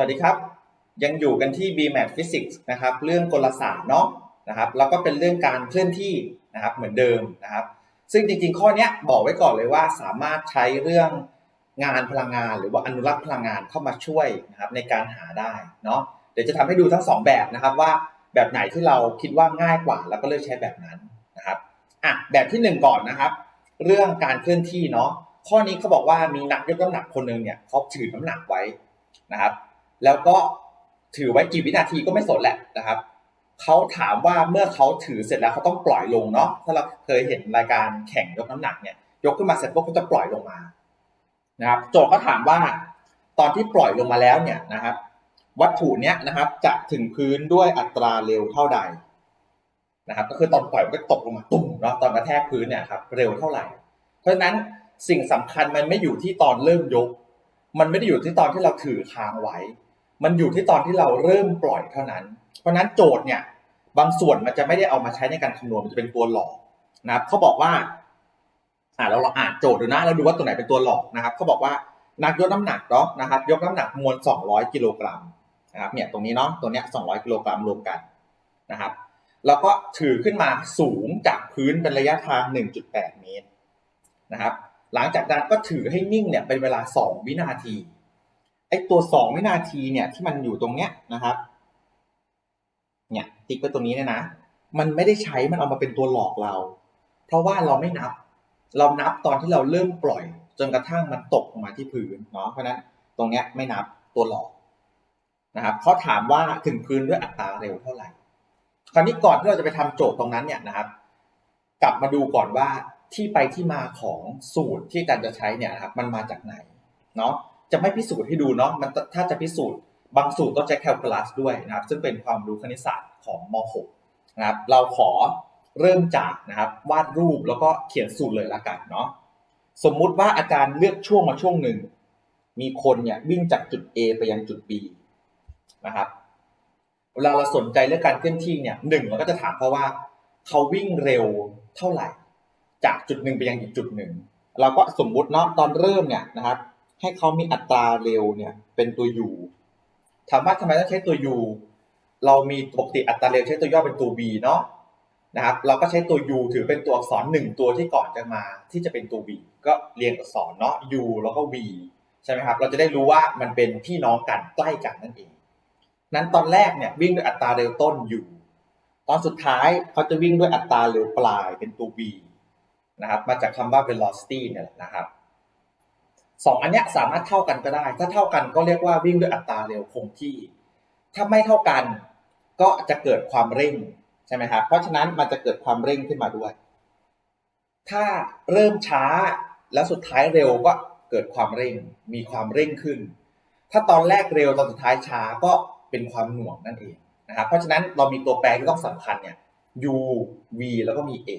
สวัสดีครับ ยังอยู่กันที่ BMAT Physics นะครับ เรื่องกลศาสตร์เนาะนะครับแล้วก็เป็นเรื่องการเคลื่อนที่นะครับเหมือนเดิมนะครับ ซึ่งจริงๆ ข้อนี้บอกไว้ก่อนเลยว่าสามารถใช้เรื่องงานพลังงาน หรือว่าอนุรักษ์พลังงานเข้ามาช่วยนะครับในการหาได้เนาะเดี๋ยวจะทำให้ดูทั้งสองแบบนะครับว่าแบบไหนที่เราคิดว่าง่ายกว่า แล้วก็เลือกใช้แบบนั้นนะครับอะแบบที่หนึ่งก่อนนะครับ เรื่องการเคลื่อนที่เนาะข้อนี้เขาบอกว่ามีนักยกน้ำหนักคนหนึ่งเนี่ยเขาถือน้ำหนักไว้นะครับ แล้วก็ถือไว้กี่วินาทีก็ไม่สนแหละนะครับเขาถามว่าเมื่อเขาถือเสร็จแล้วเขาต้องปล่อยลงเนาะถ้าเราเคยเห็นรายการแข่งยกน้ำหนักเนี่ย ยกขึ้นมาเสร็จปุ๊บเขาจะปล่อยลงมานะครับโจทย์เขาถามว่าตอนที่ปล่อยลงมาแล้วเนี่ยนะครับ วัตถุเนี้ยนะครับ จะถึงพื้นด้วยอัตราเร็วเท่าใดนะครับ ก็คือตอนปล่อยมันก็ตกลงมาตุ่มเนาะตอนกระแทกพื้นเนี่ยครับเร็วเท่าไหร่ เพราะฉะนั้นสิ่งสำคัญมันไม่อยู่ที่ตอนเริ่มยก มันไม่ได้อยู่ที่ตอนที่เราถือค้างไว้ มันอยู่ที่ตอนที่เราเริ่มปล่อยเท่านั้น เพราะนั้นโจทย์เนี่ยบางส่วนมันจะไม่ได้เอามาใช้ในการคำนวณมันจะเป็นตัวหลอกนะครับเขาบอกว่าอ่าเราเราอ่านโจทย์ดูนะแล้วดูว่าตัวไหนเป็นตัวหลอกนะครับเขาบอกว่านักยกน้ำหนักเนาะนะครับ ยกน้ำหนักมวล 200 กิโลกรัมนะครับเนี่ยตรงนี้เนาะตัวเนี้ย200 กิโลกรัมรวมกันนะครับแล้วก็ถือขึ้นมาสูงจากพื้นเป็นระยะทาง 1.8 เมตรนะครับ หลังจากนั้นก็ถือให้นิ่งเนี่ยเป็นเวลา 2 วินาที ไอ้ตัว2วินาทีเนี่ยที่มันอยู่ตรงเนี้ยนะครับ เนี่ยติ๊กไปตรงนี้เนี่ยนะ มันไม่ได้ใช้ มันเอามาเป็นตัวหลอกเรา เพราะว่าเราไม่นับ เรานับตอนที่เราเริ่มปล่อย จนกระทั่งมันตกลงมาที่พื้นเนาะ เพราะนั้นตรงเนี้ยไม่นับตัวหลอกนะครับเขาถามว่าถึงพื้นด้วยอัตราเร็วเท่าไหร่ คราวนี้ก่อนที่เราจะไปทำโจทย์ตรงนั้นเนี่ยนะครับ กลับมาดูก่อนว่าที่ไปที่มาของสูตรที่อาจารย์จะใช้เนี่ยนะครับ มันมาจากไหนเนาะ จะไม่พิสูจน์ให้ดูเนาะมันถ้าจะพิสูจน์บางสูตรต้องใช้แคลคูลัสด้วยนะครับ ซึ่งเป็นความรู้คณิตศาสตร์ของม .6 นะครับ เราขอเริ่มจากนะครับวาดรูปแล้วก็เขียนสูตรเลยละกันเนาะสมมุติว่าอาจารย์เลือกช่วงมาช่วงหนึ่ง มีคนเนี่ยวิ่งจากจุด A ไปยังจุด B นะครับเวลาเราสนใจเรื่องการเคลื่อนที่เนี่ยหนึ่งเราก็จะถามเขาว่าเขาวิ่งเร็วเท่าไหร่ จากจุดหนึ่งไปยังอีกจุดหนึ่งเราก็สมมุติเนาะตอนเริ่มเนี่ยนะครับ ให้เขามีอัตราเร็วเนี่ย เป็นตัว u ถามว่าทำไมต้องใช้ตัว u เรามีปกติอัตราเร็วใช้ตัวย่อเป็นตัว v เนาะนะครับ เราก็ใช้ตัว u ถือเป็นตัวอักษรหนึ่งตัวที่ก่อนจะมาที่จะเป็นตัว v ก็เรียงอักษรเนาะ u แล้วก็ v ใช่ไหมครับ เราจะได้รู้ว่ามันเป็นพี่น้องกันใกล้กันนั่นเอง นั้นตอนแรกเนี่ยวิ่งด้วยอัตราเร็วต้น u ตอนสุดท้ายเขาจะวิ่งด้วยอัตราเร็วปลายเป็นตัว v นะครับ มาจากคำว่า velocity เนี่ยนะครับ สองอันเนี้ยสามารถเท่ากันก็ได้ ถ้าเท่ากันก็เรียกว่าวิ่งด้วยอัตราเร็วคงที่ ถ้าไม่เท่ากันก็จะเกิดความเร่งใช่ไหมครับเพราะฉะนั้นมันจะเกิดความเร่งขึ้นมาด้วย ถ้าเริ่มช้าแล้วสุดท้ายเร็วก็เกิดความเร่ง มีความเร่งขึ้น ถ้าตอนแรกเร็วตอนสุดท้ายช้าก็เป็นความหน่วงนั่นเองนะครับเพราะฉะนั้นเรามีตัวแปรที่ต้องสำคัญเนี่ย u v แล้วก็มี a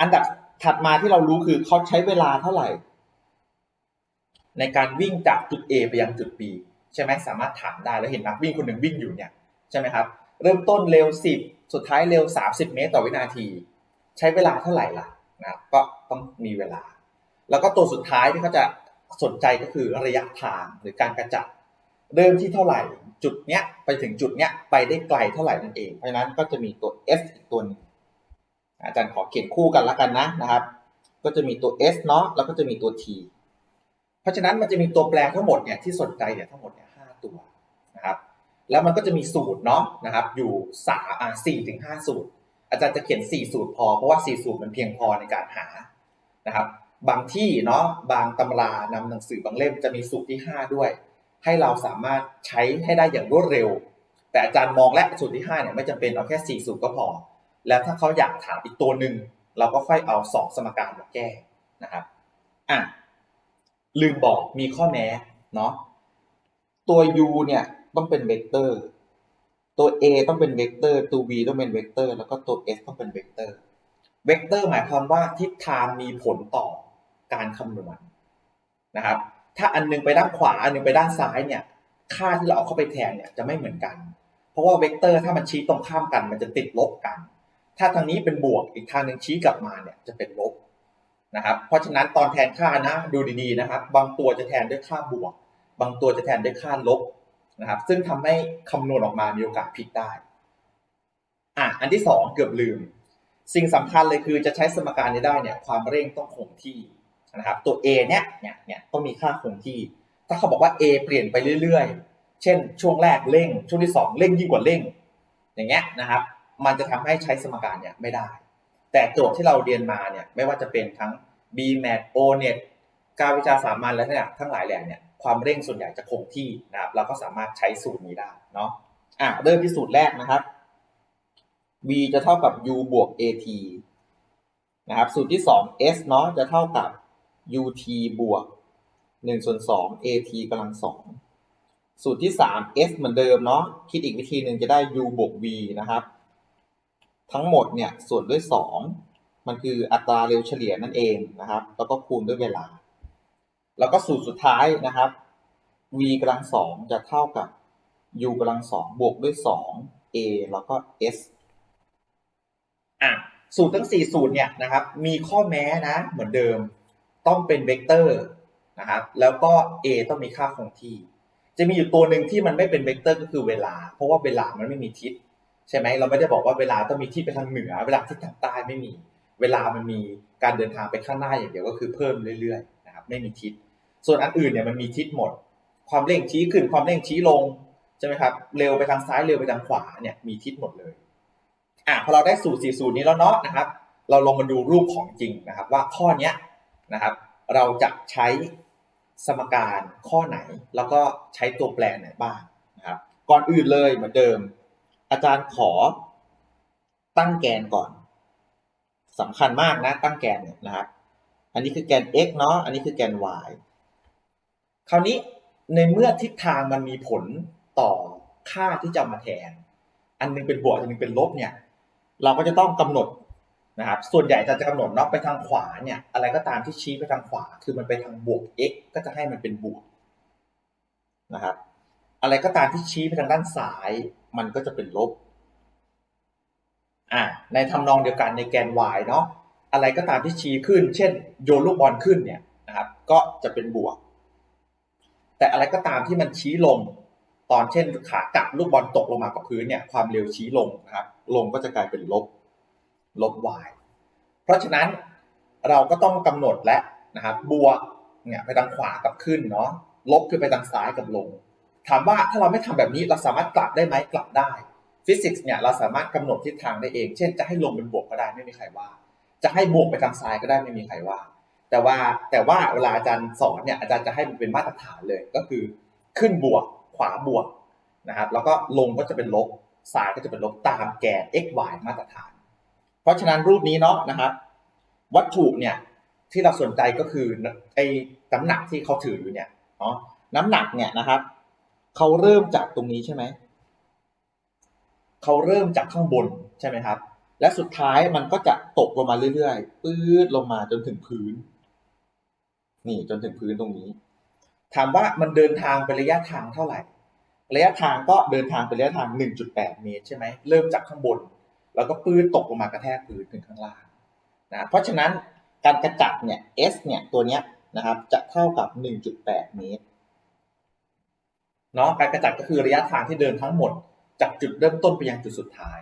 อันดับถัดมาที่เรารู้คือเขาใช้เวลาเท่าไหร่ ในการวิ่งจากจุด A ไปยังจุด B ใช่ไหมสามารถถามได้แล้วเห็นนักวิ่งคนหนึ่งวิ่งอยู่เนี่ยใช่ไหมครับเริ่มต้นเร็ว 10 สุดท้ายเร็ว 30 เมตรต่อวินาที ใช้เวลาเท่าไหร่ล่ะนะครับก็ต้องมีเวลา แล้วก็ตัวสุดท้ายที่เขาจะสนใจก็คือระยะทางหรือการกระจัดเริ่มที่เท่าไหร่จุดเนี้ยไปถึงจุดเนี้ยไปได้ไกลเท่าไหร่นั่นเองเพราะนั้นก็จะมีตัว S อีกตัวหนึงอาจารย์ขอเขียนคู่กันแล้วกันนะนะครับ ก็จะมีตัว S เนาะแล้วก็จะมีตัว T ราะฉะนั้นมันจะมีตัวแปรทั้งหมดเนี่ยที่สนใจเนี่ยทั้งหมดเนี่ยห้าตัวนะครับแล้วมันก็จะมีสูตรเนาะนะครับ อยู่สามอ่าสี่ถึงห้าสูตร อาจารย์จะเขียนสี่สูตรพอเพราะว่าสี่สูตรมันเพียงพอในการหานะครับ บางที่เนาะบางตำรานำหนังสือบางเล่มจะมีสูตรที่ห้าด้วย ให้เราสามารถใช้ให้ได้อย่างรวดเร็ว แต่อาจารย์มองและสูตรที่ห้าเนี่ยไม่จำเป็นเอาแค่สี่สูตรก็พอ แล้วถ้าเขาอยากถามอีกตัวหนึ่งเราก็ค่อยเอาสองสมการมาแก้นะครับอะ ลืมบอกมีข้อแม้เนาะตัว u เนี่ยต้องเป็นเวกเตอร์ ตัว a ต้องเป็นเวกเตอร์ ตัว v ต้องเป็นเวกเตอร์ แล้วก็ตัว s ต้องเป็นเวกเตอร์ เวกเตอร์หมายความว่าทิศทางมีผลต่อการคำนวณนะครับ ถ้าอันหนึงไปด้านขวา อันหนึงไปด้านซ้ายเนี่ย ค่าที่เราเอาเข้าไปแทนเนี่ยจะไม่เหมือนกัน เพราะว่าเวกเตอร์ถ้ามันชี้ตรงข้ามกัน มันจะติดลบกัน ถ้าทางนี้เป็นบวก อีกทางหนึ่งชี้กลับมาเนี่ยจะเป็นลบ นะครับเพราะฉะนั้นตอนแทนค่านะดูดีๆนะครับ บางตัวจะแทนด้วยค่าบวก บางตัวจะแทนด้วยค่าลบนะครับ ซึ่งทำให้คำนวณออกมามีโอกาสผิดได้อะอันที่สองเกือบลืม สิ่งสำคัญเลยคือจะใช้สมการนี้ได้เนี่ยความเร่งต้องคงที่นะครับตัว A เนี่ยเนี่ยเนี่ยต้องมีค่าคงที่ ถ้าเขาบอกว่า A เปลี่ยนไปเรื่อยๆ เช่น ช่วงแรกเร่ง ช่วงที่สองเร่งยิ่งกว่าเร่ง อย่างเงี้ยนะครับ มันจะทำให้ใช้สมการเนี่ยไม่ได้ แต่โจทย์ที่เราเรียนมาเนี่ยไม่ว่าจะเป็นทั้ง BMAT ONET การวิชาสามัญและเนี่ยทั้งหลายแหล่เนี่ยความเร่งส่วนใหญ่จะคงที่นะครับเราก็สามารถใช้สูตรนี้ได้เนาะอะเริ่มที่สูตรแรกนะครับ v จะเท่ากับ u บวก at นะครับสูตรที่ 2 s เนาะจะเท่ากับ ut บวก1ส่วน2 at กำลัง2สูตรที่ 3 s เหมือนเดิมเนาะคิดอีกวิธีหนึ่งจะได้ u บวก v นะครับ ทั้งหมดเนี่ยส่วนด้วย 2 มันคืออัตราเร็วเฉลี่ยนั่นเองนะครับ แล้วก็คูณด้วยเวลา แล้วก็สูตรสุดท้ายนะครับ v กำลังสองจะเท่ากับ u กำลังสองบวกด้วย 2 a แล้วก็ s อะสูตรทั้ง 4 สูตรเนี่ยนะครับ มีข้อแม้นะเหมือนเดิม ต้องเป็นเวกเตอร์นะครับ แล้วก็ a ต้องมีค่าคงที่ จะมีอยู่ตัวหนึ่งที่มันไม่เป็นเวกเตอร์ก็คือเวลา เพราะว่าเวลามันไม่มีทิศ ใช่ไหมเราไม่ได้บอกว่าเวลาต้องมีทิศไปทางเหนือ เวลาทิศทางใต้ไม่มี เวลามันมีการเดินทางไปข้างหน้าอย่างเดียวก็คือเพิ่มเรื่อยๆนะครับไม่มีทิศ ส่วนอันอื่นเนี่ยมันมีทิศหมด ความเร่งชี้ขึ้นความเร่งชี้ลงใช่ไหมครับเร็วไปทางซ้ายเร็วไปทางขวาเนี่ยมีทิศหมดเลยอะพอเราได้สูตรสี่สูตรนี้แล้วเนาะนะครับ เราลงมาดูรูปของจริงนะครับ ว่าข้อเนี้ยนะครับ เราจะใช้สมการข้อไหน แล้วก็ใช้ตัวแปรไหนบ้างนะครับ ก่อนอื่นเลยเหมือนเดิม อาจารย์ขอตั้งแกนก่อนสำคัญมากนะ ตั้งแกนเนี่ยนะครับ อันนี้คือแกน x เนาะอันนี้คือแกน y คราวนี้ในเมื่อทิศทางมันมีผลต่อค่าที่จะมาแทน อันหนึงเป็นบวกอันหนึงเป็นลบเนี่ย เราก็จะต้องกำหนดนะครับ ส่วนใหญ่จะกำหนดเนาะไปทางขวาเนี่ย อะไรก็ตามที่ชี้ไปทางขวา คือมันไปทางบวก x ก็จะให้มันเป็นบวกนะครับ อะไรก็ตามที่ชี้ไปทางด้านซ้าย มันก็จะเป็นลบอ่าในทำนองเดียวกันในแกน y เนาะอะไรก็ตามที่ชี้ขึ้น เช่น โยนลูกบอลขึ้นเนี่ยนะครับ ก็จะเป็นบวก แต่อะไรก็ตามที่มันชี้ลง ตอนเช่นขากลับลูกบอลตกลงมากับพื้นเนี่ย ความเร็วชี้ลงนะครับ ลงก็จะกลายเป็นลบ ลบ y เพราะฉะนั้นเราก็ต้องกำหนดและนะครับ บวกเนี่ยไปทางขวากับขึ้นเนาะ ลบคือไปทางซ้ายกับลง ถามว่าถ้าเราไม่ทำแบบนี้เราสามารถกลับได้ไหมกลับได้ฟิสิกส์เนี่ยเราสามารถกำหนดทิศทางได้เอง เช่นจะให้ลงเป็นบวกก็ได้ไม่มีใครว่า จะให้บวกไปทางซ้ายก็ได้ไม่มีใครว่า แต่ว่าแต่ว่าเวลาอาจารย์สอนเนี่ยอาจารย์จะให้มันเป็นมาตรฐานเลยก็คือ ขึ้นบวกขวาบวกนะครับแล้วก็ลงก็จะเป็นลบซ้ายก็จะเป็นลบตามแกน x y มาตรฐาน เพราะฉะนั้นรูปนี้เนาะนะครับวัตถุเนี่ยที่เราสนใจก็คือไอ้น้ำหนักที่เขาถืออยู่เนี่ยเนาะน้ำหนักเนี่ยนะครับ เขาเริ่มจากตรงนี้ใช่ไหม เขาเริ่มจากข้างบนใช่ไหมครับ และสุดท้ายมันก็จะตกลงมาเรื่อยๆ ปื๊ดลงมาจนถึงพื้น นี่จนถึงพื้นตรงนี้ ถามว่ามันเดินทางไประยะทางเท่าไหร่ ระยะทางก็เดินทางไประยะทาง 1.8 เมตรใช่ไหม เริ่มจากข้างบน แล้วก็ปื้ดตกลงมากระแทกพื้นถึงข้างล่างนะ เพราะฉะนั้นการกระจัดเนี่ย S เนี่ยตัวเนี้ยนะครับ จะเท่ากับ 1.8 เมตร เนาะการกระจัดก็คือระยะทางที่เดินทั้งหมด จากจุดเริ่มต้นไปยังจุดสุดท้าย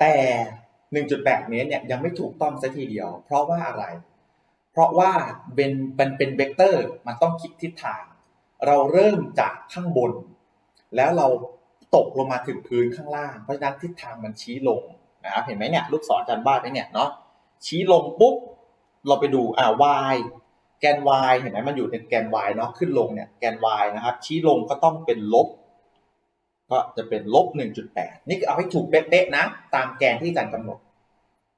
แต่ 1.8 เมตรเนี่ยยังไม่ถูกต้องซะทีเดียว เพราะว่าอะไร เพราะว่าเป็นเป็นเป็นเวกเตอร์มันต้องคิดทิศทาง เราเริ่มจากข้างบน แล้วเราตกลงมาถึงพื้นข้างล่างเพราะฉะนั้นทิศทางมันชี้ลงนะครับเห็นไหมเนี่ยลูกศรจานบ้านเนี่ยเนาะชี้ลงปุ๊บเราไปดูอ่า y แกน y เห็นไหมมันอยู่ในแกน y เนาะขึ้นลงเนี่ยแกน y นะครับ ชี้ลงก็ต้องเป็นลบ ก็จะเป็นลบ 1.8 นี่เอาให้ถูกเป๊ะๆนะ ตามแกนที่อาจารย์กำหนด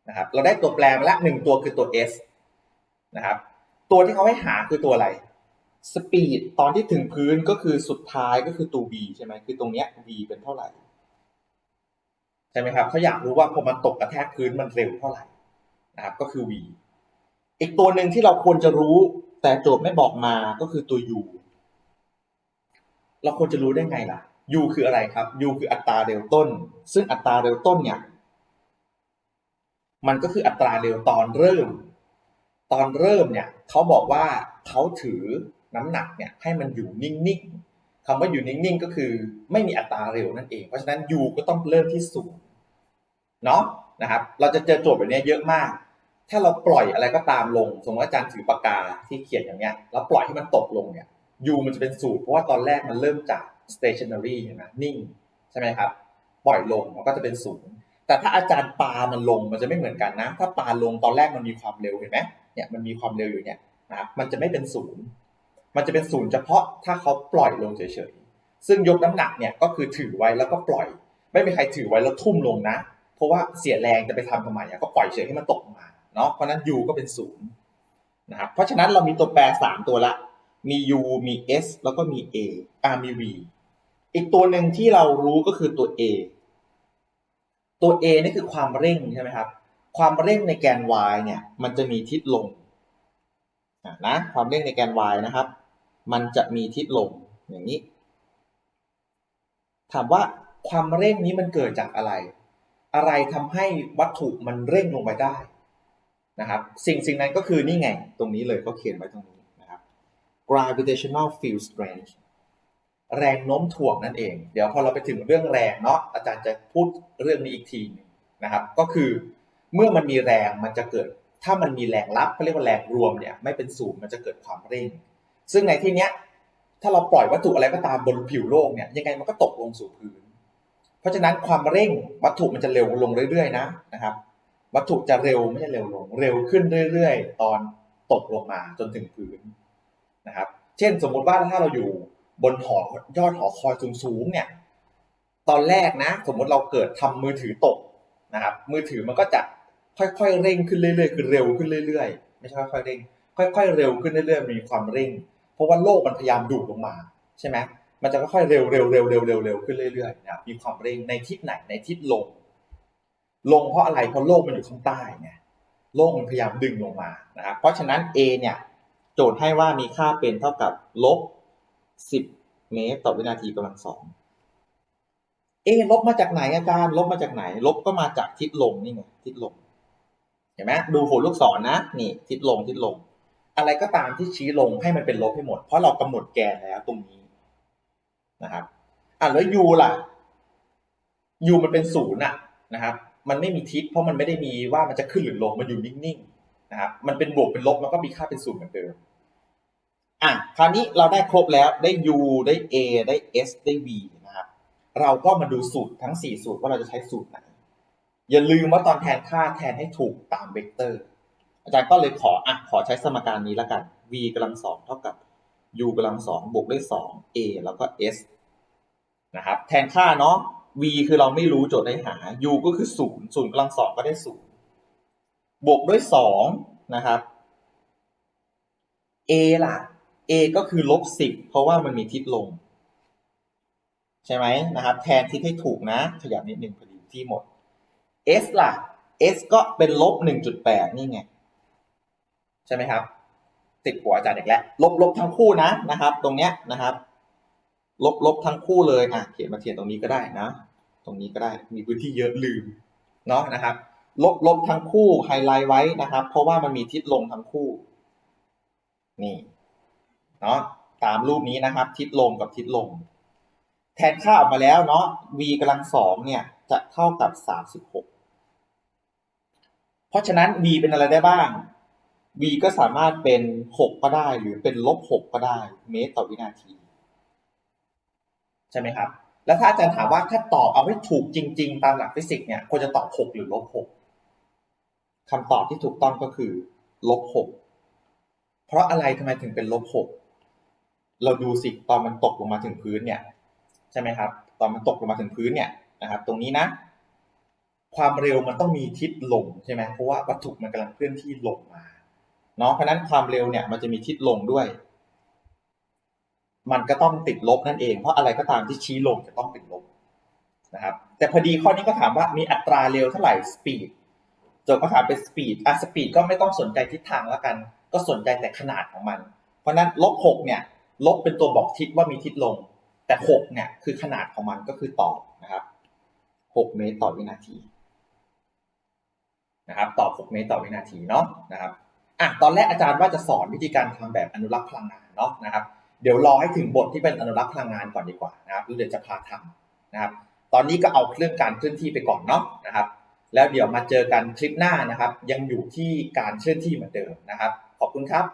นะครับ เราได้ตัวแปรมาล้วหนึ่งตัวคือตัว s นะครับ ตัวที่เขาให้หาคือตัวอะไรสปีดตอนที่ถึงพื้นก็คือสุดท้ายก็คือตัว v ใช่ไหมคือตรงเนี้ย v เป็นเท่าไหร่ใช่ไหมครับเขาอยากรู้ว่าพอมันตกกระแทกพื้นมันเร็วเท่าไหร่นะครับก็คือ v อีกตัวหนึ่งที่เราควรจะรู้ แต่โจทย์ไม่บอกมาก็คือตัว u เราควรจะรู้ได้ไงล่ะ u คืออะไรครับ u คืออัตราเร็วต้น ซึ่งอัตราเร็วต้นเนี่ย มันก็คืออัตราเร็วตอนเริ่ม ตอนเริ่มเนี่ยเขาบอกว่าเขาถือน้ำหนักเนี่ยให้มันอยู่นิ่งๆคำว่าอยู่นิ่งๆก็คือ ไม่มีอัตราเร็วนั่นเอง เพราะฉะนั้น u ก็ต้องเริ่มที่ศูนย์เนาะนะครับ เราจะเจอโจทย์แบบนี้เยอะมาก ถ้าเราปล่อยอะไรก็ตามลง สมมติว่าอาจารย์ถือปากกาที่เขียนอย่างเงี้ย แล้วปล่อยให้มันตกลงเนี่ย u มันจะเป็นศูนย์เพราะว่าตอนแรกมันเริ่มจาก stationary นไหมนิ่งใช่ไหมครับ ปล่อยลงมันก็จะเป็นศูนย์แต่ถ้าอาจารย์ปามันลงมันจะไม่เหมือนกันนะ ถ้าปาลงตอนแรกมันมีความเร็วเห็นไหมเนี่ยมันมีความเร็วอยู่เนี่ยนะมันจะไม่เป็นศูนย์มันจะเป็นศูนย์เฉพาะถ้าเขาปล่อยลงเฉยๆซึ่งยกน้ำหนักเนี่ยก็คือถือไว้แล้วก็ปล่อย ไม่มีใครถือไว้แล้วทุ่มลงนะ เพราะว่าเสียแรงจะไปทำทำไมอะก็ปล่อยเฉยให้มันตกมา เนาะเพราะนั้น u ก็เป็นศูนย์นะครับเพราะฉะนั้นเรามีตัวแปรสามตัวละ มี u มี s แล้วก็มี a อ่ามี v อีกตัวหนึ่งที่เรารู้ก็คือตัว a ตัว a นี่คือความเร่งใช่ไหมครับ ความเร่งในแกน y เนี่ย มันจะมีทิศลงนะความเร่งในแกน y นะครับ มันจะมีทิศลงอย่างนี้ ถามว่าความเร่งนี้มันเกิดจากอะไร อะไรทำให้วัตถุมันเร่งลงไปได้ นะครับสิ่งสิ่งนั้นก็คือนี่ไง ตรงนี้เลยเขาเขียนไว้ตรงนี้นะครับ gravitational field strength แรงโน้มถ่วงนั่นเอง เดี๋ยวพอเราไปถึงเรื่องแรงเนาะอาจารย์จะพูดเรื่องนี้อีกทีนึงนะครับ ก็คือเมื่อมันมีแรงมันจะเกิด ถ้ามันมีแรงรับเขาเรียกว่าแรงรวมเนี่ยไม่เป็นศูนย์มันจะเกิดความเร่ง ซึ่งในที่เนี้ยถ้าเราปล่อยวัตถุอะไรก็ตามบนผิวโลกเนี่ยยังไงมันก็ตกลงสู่พื้น เพราะฉะนั้นความเร่งวัตถุมันจะเร็วลงเรื่อยๆนะนะครับ วัตถุจะเร็วไม่ใช่เร็วลง เร็วขึ้นเรื่อยๆ ตอนตกลงมาจนถึงพื้นนะครับ เช่นสมมุติว่าถ้าเราอยู่บนหอยอดหอคอยสูงๆเนี่ย ตอนแรกนะ สมมติเราเกิดทำมือถือตกนะครับ มือถือมันก็จะค่อยๆเร่งขึ้นเรื่อยๆ คือเร็วขึ้นเรื่อยๆ ไม่ใช่ค่อยๆเร่ง ค่อยๆเร็วขึ้นเรื่อยๆ มีความเร่ง เพราะว่าโลกมันพยายามดูดลงมาใช่ไหมมันจะค่อยๆเร็วๆเร็วเร็วเร็วเร็วเร็วขึ้นเรื่อยๆนะครับมีความเร่งในทิศไหนในทิศลง ลงเพราะอะไรเพราะโลกมันอยู่ข้างใต้ไงโลกมันพยายามดึงลงมานะครับเพราะฉะนั้น A เนี่ยโจทย์ให้ว่ามีค่าเป็นเท่ากับลบสิบเมตรต่อวินาทีกำลังสองเอลบมาจากไหนอาจารย์ลบมาจากไหน ลบก็มาจากทิศลงนี่ไงทิศลงเห็นไหมดูหัวลูกศรนะนี่ ทิศลงทิศลง อะไรก็ตามที่ชี้ลงให้มันเป็นลบให้หมด เพราะเรากำหนดแกนแล้วตรงนี้นะครับอะแล้ว u ล่ะ u มันเป็นศูนย์อะนะครับ มันไม่มีทิศเพราะมันไม่ได้มีว่ามันจะขึ้นหรือลงมันอยู่นิ่งๆนะครับมันเป็นบวกเป็นลบมันก็มีค่าเป็นศูนย์เหมือนเดิมอะคราวนี้เราได้ครบแล้วได้ u ได้ a ได้ s ได้ v นะครับเราก็มาดูสูตรทั้ง 4 สูตรว่าเราจะใช้สูตรไหน อย่าลืมว่าตอนแทนค่าแทนให้ถูกตามเวกเตอร์ อาจารย์ก็เลยขออะขอใช้สมการนี้แล้วกัน v กำลังสองเท่ากับ u กำลังสองบวกด้วยสอง a แล้วก็ s นะครับแทนค่าเนาะ v คือเราไม่รู้โจทย์ได้หา u ก็คือศูนย์ศูนย์กำลังสองก็ได้ศูนย์บวกด้วยสองนะครับ a ล่ะ a ก็คือลบสิบเพราะว่ามันมีทิศลง ใช่ไหมนะครับ แทนทิศให้ถูกนะ ขยับนิดนึงพอดีที่หมด s ล่ะ s ก็เป็นลบหนึ่งจุดแปดนี่ไง ใช่ไหมครับ ติดหัวอาจารย์อีกแล้ว ลบลบทั้งคู่นะนะครับ ตรงเนี้ยนะครับ ลบลบทั้งคู่เลยอะเขียนมาเขียนตรงนี้ก็ได้นะ ตรงนี้ก็ได้มีพื้นที่เยอะลืมเนาะนะครับ ลบลบทั้งคู่ไฮไลท์ไว้นะครับ เพราะว่ามันมีทิศลงทั้งคู่ นี่เนาะตามรูปนี้นะครับ ทิศลงกับทิศลง แทนค่าออกมาแล้วเนาะ v กำลังสองเนี่ย จะเท่ากับสามสิบหกเพราะฉะนั้น v เป็นอะไรได้บ้าง v ก็สามารถเป็นหกก็ได้หรือเป็นลบหกก็ได้ เมตรต่อวินาที ใช่ไหมครับ แล้วถ้าอาจารย์ถามว่าถ้าตอบเอาให้ถูกจริง ๆ ตามหลักฟิสิกส์เนี่ยควรจะตอบหกหรือลบหกคำตอบที่ถูกต้องก็คือลบหกเพราะอะไรทำไมถึงเป็นลบหกเราดูสิตอนมันตกลงมาถึงพื้นเนี่ยใช่ไหมครับ ตอนมันตกลงมาถึงพื้นเนี่ยนะครับ ตรงนี้นะ ความเร็วมันต้องมีทิศลงใช่ไหมเพราะว่าวัตถุมันกำลังเคลื่อนที่ลงมาเนาะเพราะนั้นความเร็วเนี่ยมันจะมีทิศลงด้วย มันก็ต้องติดลบนั่นเอง เพราะอะไรก็ตามที่ชี้ลงจะต้องติดลบนะครับ แต่พอดีข้อนี้ก็ถามว่ามีอัตราเร็วเท่าไหร่สปีดโจทย์ก็ถามเป็นสปีดอะสปีดก็ไม่ต้องสนใจทิศทางแล้วกัน ก็สนใจแต่ขนาดของมัน เพราะนั้นลบหกเนี่ย ลบเป็นตัวบอกทิศว่ามีทิศลง แต่หกเนี่ยคือขนาดของมันก็คือต่อนะครับหกเมตรต่อวินาทีนะครับต่อหกเมตรต่อวินาทีเนาะนะครับอะตอนแรกอาจารย์ว่าจะสอนวิธีการทำแบบอนุรักษ์พลังงานเนาะนะครับ เดี๋ยวรอให้ถึงบทที่เป็นอนุรักษ์พลังงานก่อนดีกว่านะครับเดี๋ยวจะพาทำนะครับ ตอนนี้ก็เอาเรื่องการเคลื่อนที่ไปก่อนเนาะนะครับ แล้วเดี๋ยวมาเจอกันคลิปหน้านะครับ ยังอยู่ที่การเคลื่อนที่เหมือนเดิมนะครับ ขอบคุณครับ